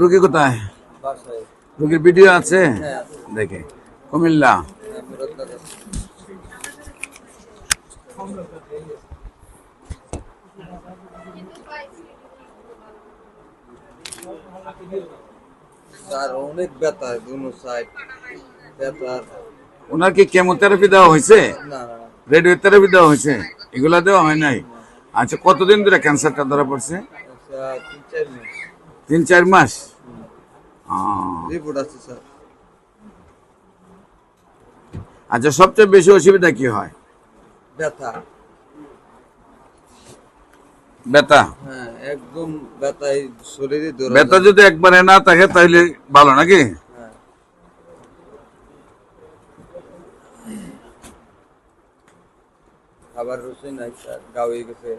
রুগী কোথায়? রুগীর ভিডিও আছে? দেখে। কুমিল্লা। অনেক ব্যথা দুনো সাইড ওনার কি কেমোথেরাপি দেওয়া হয়েছে? রেডিওথেরাপি দেওয়া হয়েছে? এগুলা দেওয়া হয় নাই? আচ্ছা কতদিন ধরে ক্যান্সারটা ধরা পড়ছে? আচ্ছা তিন চার তিন চার মাস? রিপোর্ট আছে স্যার। আচ্ছা সবচেয়ে বেশি অসুবিধা কি হয়? ব্যথা। ব্যথা? হ্যাঁ একদম ব্যথায় শরীরে ব্যথা যদি একবারে না থাকে তাহলে ভালো নাকি? হ্যাঁ। খাবার রুচি নাই স্যার গাও হয়ে গেছে।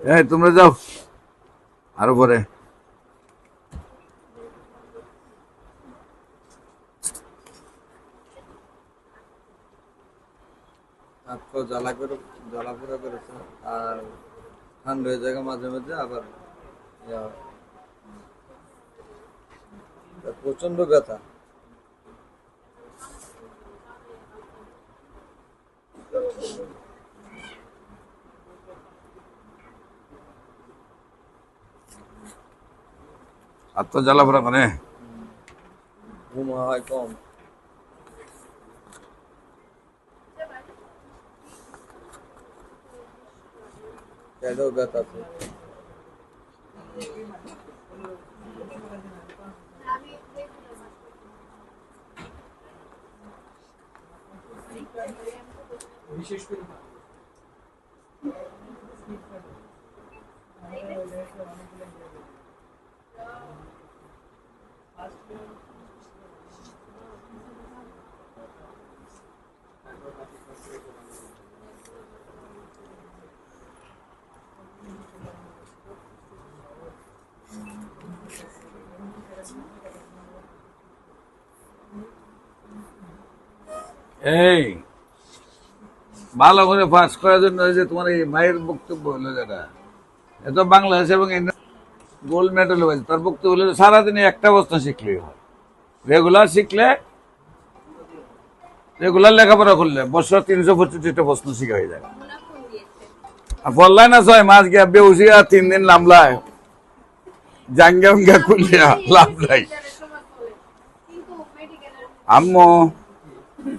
এই, তোমরা যাও। আরও পরে। জ্বালা করে জ্বালা পোড়া করেছে। আর ঠান্ডা হয়ে যায় মাঝে মাঝে আবার প্রচণ্ড ব্যথা। আর তো জ্বালাফোড়া করে ঘুম হয় কম। পেটেও ব্যথা আছে এই ভালো করে পাস করার জন্য যে তোমার এই মায়ের বক্তব্য হলো যেটা এত বাংলাদেশ এবং গোল্ড মেডেল হয়েছে। তার বক্তব্য হলো সারাদিনে একটা বস্তু শিখলেই হয়। রেগুলার শিখলে, রেগুলার লেখাপড়া করলে বছর তিনশো পঁচিশটা প্রশ্ন শিখা হয়ে যায়। আর বললাই না ছয় মাস গিয়া বেউসি আর তিন দিন নামলায় জাঙ্গা উঙ্গা খুলিয়া লাভ নাই। আম্মু